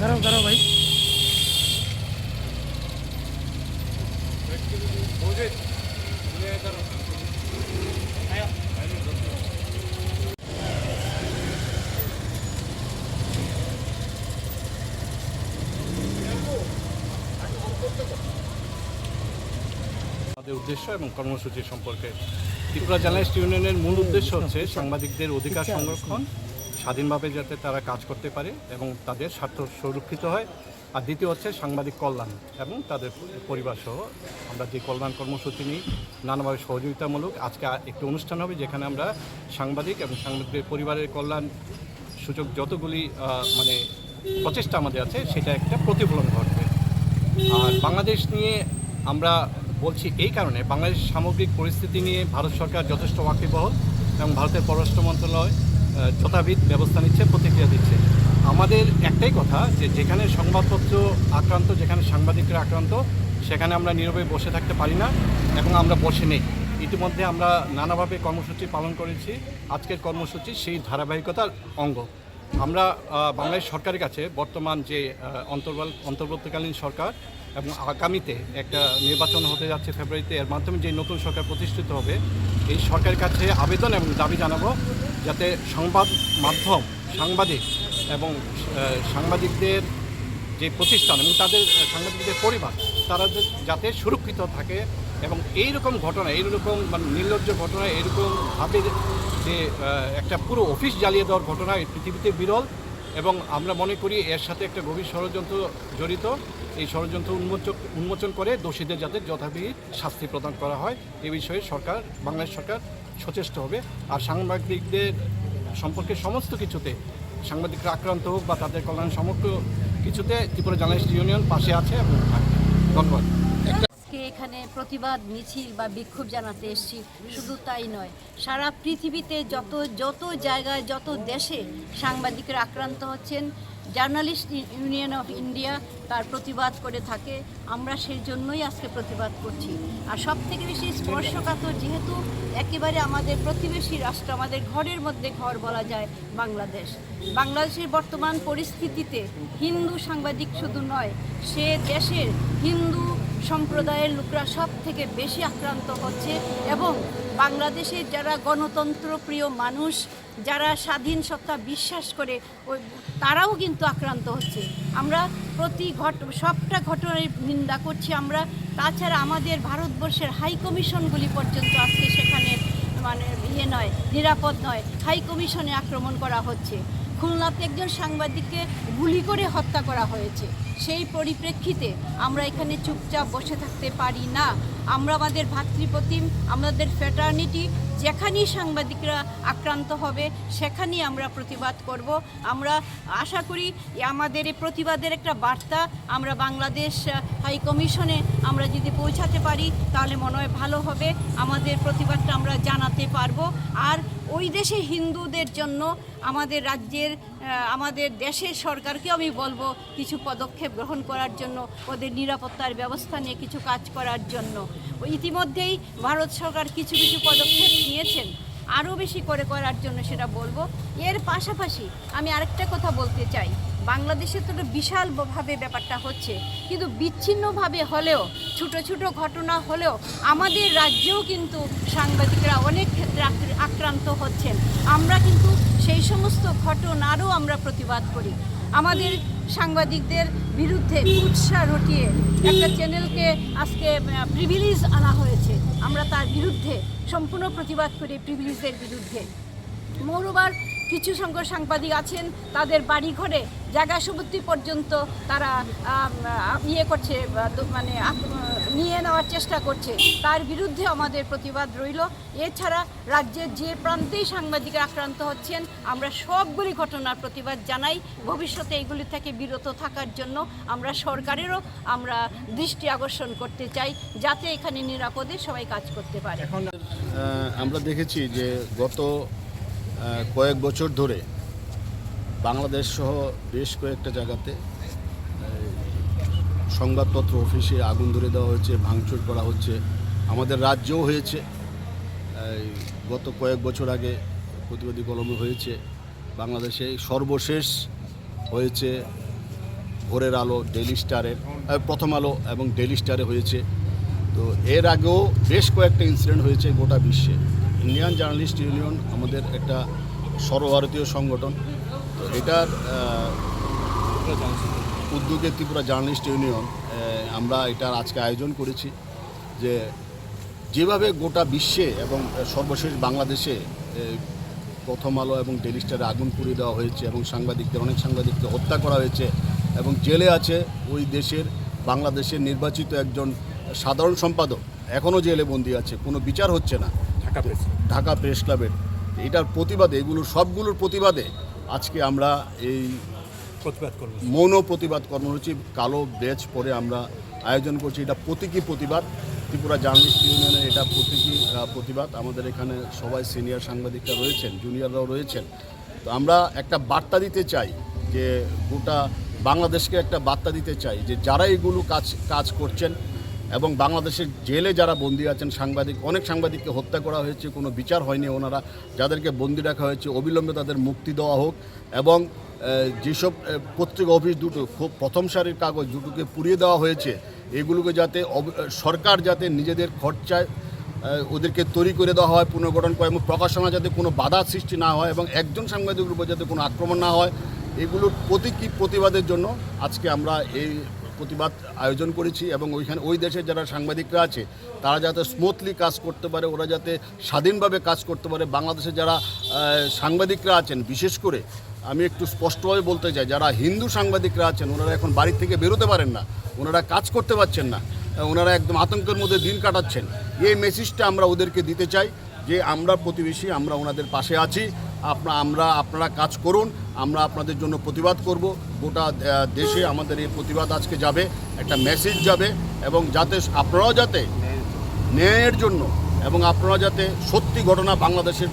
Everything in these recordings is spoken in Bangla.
দাঁড়াও দাঁড়াও ভাই। আমাদের উদ্দেশ্য এবং কর্মসূচি সম্পর্কে ত্রিপুরা জার্নালিস্ট ইউনিয়নের মূল উদ্দেশ্য হচ্ছে সাংবাদিকদের অধিকার সংরক্ষণ স্বাধীনভাবে যাতে তারা কাজ করতে পারে এবং তাদের স্বার্থ সুরক্ষিত হয়। আর দ্বিতীয় হচ্ছে সাংবাদিক কল্যাণ এবং তাদের পরিবার সহ। আমরা যে কল্যাণ কর্মসূচি নিই, নানাভাবে সহযোগিতামূলক। আজকে একটি অনুষ্ঠান হবে যেখানে আমরা সাংবাদিক এবং সাংবাদিকদের পরিবারের কল্যাণ সূচক যতগুলি মানে প্রচেষ্টা আমাদের আছে, সেটা একটা প্রতিফলন ঘটবে। আর বাংলাদেশ নিয়ে আমরা বলছি এই কারণে, বাংলাদেশ সামগ্রিক পরিস্থিতি নিয়ে ভারত সরকার যথেষ্ট ওয়াকিবহল এবং ভারতের পররাষ্ট্র মন্ত্রণালয় যথাবিধ ব্যবস্থা নিচ্ছে, প্রতিক্রিয়া দিচ্ছে। আমাদের একটাই কথা যে যেখানে সংবাদপত্র আক্রান্ত, যেখানে সাংবাদিকরা আক্রান্ত, সেখানে আমরা নীরবে বসে থাকতে পারি না এবং আমরা বসে নেই। ইতিমধ্যে আমরা নানাভাবে কর্মসূচি পালন করেছি, আজকের কর্মসূচি সেই ধারাবাহিকতার অঙ্গ। আমরা বাংলাদেশ সরকারের কাছে বর্তমান যে অন্তর্বল, অন্তর্বর্তীকালীন সরকার এবং আগামীতে একটা নির্বাচন হতে যাচ্ছে ফেব্রুয়ারিতে এর মাধ্যমে যে নতুন সরকার প্রতিষ্ঠিত হবে, এই সরকারের কাছে আবেদন এবং দাবি জানাব যাতে সংবাদ মাধ্যম, সাংবাদিক এবং সাংবাদিকদের যে প্রতিষ্ঠান এবং তাদের সাংবাদিকদের পরিবার, তারা যাতে সুরক্ষিত থাকে এবং এই রকম ঘটনা, এইরকম মানে নির্লজ্জ ঘটনা এরকমভাবে যে একটা পুরো অফিস জ্বালিয়ে দেওয়ার ঘটনা পৃথিবীতে বিরল এবং আমরা মনে করি এর সাথে একটা গভীর ষড়যন্ত্র জড়িত। এই ষড়যন্ত্র উন্মোচন উন্মোচন করে দোষীদের যাতে যথাবিহিত শাস্তি প্রদান করা হয়, এ বিষয়ে সরকার, বাংলাদেশ সরকার সচেষ্ট হবে। আর সাংবাদিকদের সম্পর্কে সমস্ত কিছুতে, সাংবাদিকরা আক্রান্ত হোক বা তাদের কল্যাণ সমগ্র কিছুতে ত্রিপুরা জার্নালিস্ট ইউনিয়ন পাশে আছে এবং ধন্যবাদ। এখানে প্রতিবাদ, মিছিল বা বিক্ষোভ জানাতে এসেছি। শুধু তাই নয়, সারা পৃথিবীতে যত যত জায়গায়, যত দেশে সাংবাদিকরা আক্রান্ত হচ্ছেন জার্নালিস্ট ইউনিয়ন অফ ইন্ডিয়া তার প্রতিবাদ করে থাকে। আমরা সেই জন্যই আজকে প্রতিবাদ করছি। আর সব থেকে বেশি স্পর্শকাতর যেহেতু একেবারে আমাদের প্রতিবেশী রাষ্ট্র, আমাদের ঘরের মধ্যে ঘর বলা যায় বাংলাদেশ। বাংলাদেশের বর্তমান পরিস্থিতিতে হিন্দু সাংবাদিক শুধু নয়, সে দেশের হিন্দু সম্প্রদায়ের লোকরা সব থেকে বেশি আক্রান্ত হচ্ছে এবং বাংলাদেশের যারা গণতন্ত্র প্রিয় মানুষ, যারা স্বাধীন সত্তা বিশ্বাস করে, ওই তারাও কিন্তু আক্রান্ত হচ্ছে। আমরা প্রতি ঘট, সবটা ঘটনার নিন্দা করছি আমরা। তাছাড়া আমাদের ভারতবর্ষের হাই কমিশনগুলি পর্যন্ত আজকে সেখানে মানে ইয়ে নয়, নিরাপদ নয়। হাই কমিশনে আক্রমণ করা হচ্ছে। খুলনাতে একজন সাংবাদিককে গুলি করে হত্যা করা হয়েছে। সেই পরিপ্রেক্ষিতে আমরা এখানে চুপচাপ বসে থাকতে পারি না। আমরা আমাদের ভাতৃপ্রতিম, আমাদের ফ্যাটার্নিটি যেখানেই সাংবাদিকরা আক্রান্ত হবে, সেখানেই আমরা প্রতিবাদ করব। আমরা আশা করি আমাদের এই প্রতিবাদের একটা বার্তা আমরা বাংলাদেশ হাই কমিশনে আমরা যদি পৌঁছাতে পারি, তাহলে মনে হয় ভালো হবে। আমাদের প্রতিবাদটা আমরা জানাতে পারব। আর ওই দেশে হিন্দুদের জন্য আমাদের রাজ্যের আমাদের দেশের সরকারকে আমি বলব কিছু পদক্ষেপ গ্রহণ করার জন্য, ওদের নিরাপত্তার ব্যবস্থা নিয়ে কিছু কাজ করার জন্য। ইতিমধ্যেই ভারত সরকার কিছু কিছু পদক্ষেপ নিয়েছেন, আরও বেশি করে করার জন্য সেটা বলব। এর পাশাপাশি আমি আরেকটা কথা বলতে চাই। বাংলাদেশে তো বিশালভাবে ব্যাপারটা হচ্ছে। কিন্তু বিচ্ছিন্নভাবে হলেও, ছোট ছোট ঘটনা হলেও আমাদের রাজ্যেও কিন্তু সাংবাদিকরা অনেক ক্ষেত্রে আক্র- আক্রান্ত হচ্ছেন। আমরা কিন্তু সেই সমস্ত ঘটনারও আমরা প্রতিবাদ করি। আমাদের সাংবাদিকদের বিরুদ্ধে উৎসাহ রটিয়ে একটা চ্যানেলকে আজকে প্রিভিলেজ আনা হয়েছে। আমরা তার বিরুদ্ধে সম্পূর্ণ প্রতিবাদ করি প্রিভিলেজের বিরুদ্ধে। মৌরবার কিছু সংখ্যক সাংবাদিক আছেন, তাদের বাড়ি ঘরে জায়গা সম্পত্তি পর্যন্ত তারা ইয়ে করছে মানে নিয়ে নেওয়ার চেষ্টা করছে। তার বিরুদ্ধে আমাদের প্রতিবাদ রইল। এছাড়া রাজ্যের যে প্রান্তেই সাংবাদিকরা আক্রান্ত হচ্ছেন, আমরা সবগুলি ঘটনার প্রতিবাদ জানাই। ভবিষ্যতে এগুলি থেকে বিরত থাকার জন্য আমরা সরকারেরও আমরা দৃষ্টি আকর্ষণ করতে চাই, যাতে এখানে নিরাপদে সবাই কাজ করতে পারে। এখন আমরা দেখেছি যে গত কয়েক বছর ধরে বাংলাদেশ সহ বেশ কয়েকটা জায়গাতে সংবাদপত্র অফিসে আগুন ধরে দেওয়া হয়েছে, ভাঙচুর করা হচ্ছে। আমাদের রাজ্যও হয়েছে। গত কয়েক বছর আগে প্রতিবাদী কলমে হয়েছে। বাংলাদেশে সর্বশেষ হয়েছে ভোরের আলো ডেলি স্টারের প্রথম আলো এবং ডেলি স্টারে হয়েছে। তো এর আগেও বেশ কয়েকটা ইনসিডেন্ট হয়েছে গোটা বিশ্বে। ইন্ডিয়ান জার্নালিস্ট ইউনিয়ন আমাদের একটা সর্বভারতীয় সংগঠন। তো এটার উদ্যোগে ত্রিপুরা জার্নালিস্ট ইউনিয়ন আমরা এটার আজকে আয়োজন করেছি যে যেভাবে গোটা বিশ্বে এবং সর্বশেষ বাংলাদেশে প্রথম আলো এবং ডেলি স্টারে আগুন পুড়িয়ে দেওয়া হয়েছে এবং সাংবাদিকদের, অনেক সাংবাদিককে হত্যা করা হয়েছে এবং জেলে আছে ওই দেশের, বাংলাদেশের নির্বাচিত একজন সাধারণ সম্পাদক। এখনও জেলে বন্দি আছে, কোনো বিচার হচ্ছে না। ঢাকা প্রেস ঢাকা প্রেস ক্লাবের এটার প্রতিবাদে এগুলো সবগুলোর প্রতিবাদে আজকে আমরা এই প্রতিবাদ করব। মৌন প্রতিবাদ কর্মসূচি কালো ব্যাচ পরে আমরা আয়োজন করছি। এটা প্রতীকী প্রতিবাদ। ত্রিপুরা জার্নালিস্ট ইউনিয়নের এটা প্রতীকী প্রতিবাদ। আমাদের এখানে সবাই সিনিয়র সাংবাদিকরা রয়েছেন জুনিয়ররাও রয়েছেন। তো আমরা একটা বার্তা দিতে চাই যে গোটা বাংলাদেশকে একটা বার্তা দিতে চাই যে যারা এগুলো কাজ কাজ করছেন এবং বাংলাদেশের জেলে যারা বন্দী আছেন, সাংবাদিক, অনেক সাংবাদিককে হত্যা করা হয়েছে, কোনো বিচার হয়নি ওনারা। যাদেরকে বন্দি রাখা হয়েছে, অবিলম্বে তাদের মুক্তি দেওয়া হোক এবং যেসব পত্রিকা অফিস দুটো, খুব প্রথম সারির কাগজ দুটোকে পুড়িয়ে দেওয়া হয়েছে, এগুলোকে যাতে সরকার যাতে নিজেদের খরচায় ওদেরকে তৈরি করে দেওয়া হয়, পুনর্গঠন করে এবং প্রকাশনা যাতে কোনো বাধা সৃষ্টি না হয় এবং একজন সাংবাদিকের উপর যাতে কোনো আক্রমণ না হয়, এগুলোর প্রতীকী প্রতিবাদের জন্য আজকে আমরা এই প্রতিবাদ আয়োজন করেছি এবং ওইখানে ওই দেশের যারা সাংবাদিকরা আছে, তারা যাতে স্মুথলি কাজ করতে পারে, ওরা যাতে স্বাধীনভাবে কাজ করতে পারে। বাংলাদেশে যারা সাংবাদিকরা আছেন, বিশেষ করে আমি একটু স্পষ্টভাবে বলতে চাই, যারা হিন্দু সাংবাদিকরা আছেন, ওনারা এখন বাড়ি থেকে বেরোতে পারেন না, ওনারা কাজ করতে পারছেন না, ওনারা একদম আতঙ্কের মধ্যে দিন কাটাচ্ছেন। এই মেসেজটা আমরা ওদেরকে দিতে চাই যে, আমরা প্রতিবেশী, আমরা ওনাদের পাশে আছি আপনা, আমরা আপনারা কাজ করুন, আমরা আপনাদের জন্য প্রতিবাদ করব। গোটা দেশে আমাদের এই প্রতিবাদ আজকে যাবে, একটা মেসেজ যাবে এবং যাতে আপনারাও যাতে ন্যায়ের জন্য এবং আপনারা যাতে সত্যি ঘটনা বাংলাদেশের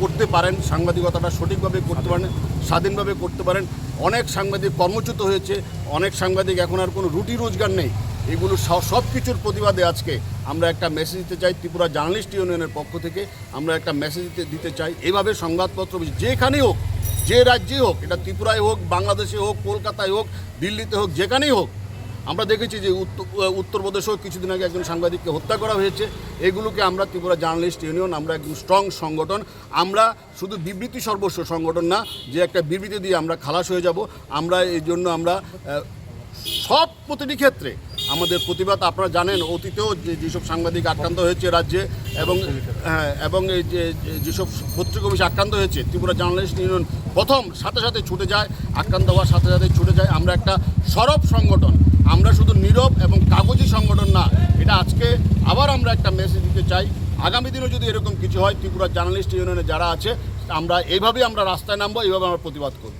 করতে পারেন, সাংবাদিকতাটা সঠিকভাবে করতে পারেন, স্বাধীনভাবে করতে পারেন। অনেক সাংবাদিক কর্মচ্যুত হয়েছে, অনেক সাংবাদিক এখন আর কোনো রুটি রোজগার নেই। এগুলো সব কিছুর প্রতিবাদে আজকে আমরা একটা মেসেজ দিতে চাই ত্রিপুরা জার্নালিস্ট ইউনিয়নের পক্ষ থেকে। আমরা একটা মেসেজ দিতে দিতে চাই। এভাবে সংবাদপত্র যেখানেই হোক, যে রাজ্যে হোক, এটা ত্রিপুরায় হোক, বাংলাদেশে হোক, কলকাতায় হোক, দিল্লিতে হোক, যেখানেই হোক, আমরা দেখেছি যে উত্তর উত্তরপ্রদেশেও কিছুদিন আগে একজন সাংবাদিককে হত্যা করা হয়েছে। এগুলোকে আমরা ত্রিপুরা জার্নালিস্ট ইউনিয়ন, আমরা একদম স্ট্রং সংগঠন। আমরা শুধু বিবৃতি সর্বস্ব সংগঠন না, যে একটা বিবৃতি দিয়ে আমরা খালাস হয়ে যাব। আমরা এই জন্য আমরা সব প্রতিটি ক্ষেত্রে আমাদের প্রতিবাদ আপনারা জানেন অতীতেও যেসব সাংবাদিক আক্রান্ত হয়েছে রাজ্যে এবং হ্যাঁ, এবং এই যে- যেসব পত্রিকা অফিস আক্রান্ত হয়েছে ত্রিপুরা জার্নালিস্ট ইউনিয়ন প্রথম সাথে সাথে ছুটে যায় আক্রান্ত হওয়ার সাথে সাথে ছুটে যায়। আমরা একটা সরব সংগঠন আমরা শুধু নীরব এবং কাগজি সংগঠন না এটা আজকে আবার আমরা একটা মেসেজ দিতে চাই। আগামী দিনেও যদি এরকম কিছু হয় ত্রিপুরা জার্নালিস্ট ইউনিয়নে যারা আছে আমরা এইভাবেই আমরা রাস্তায় নামবো এইভাবে আমরা প্রতিবাদ করব।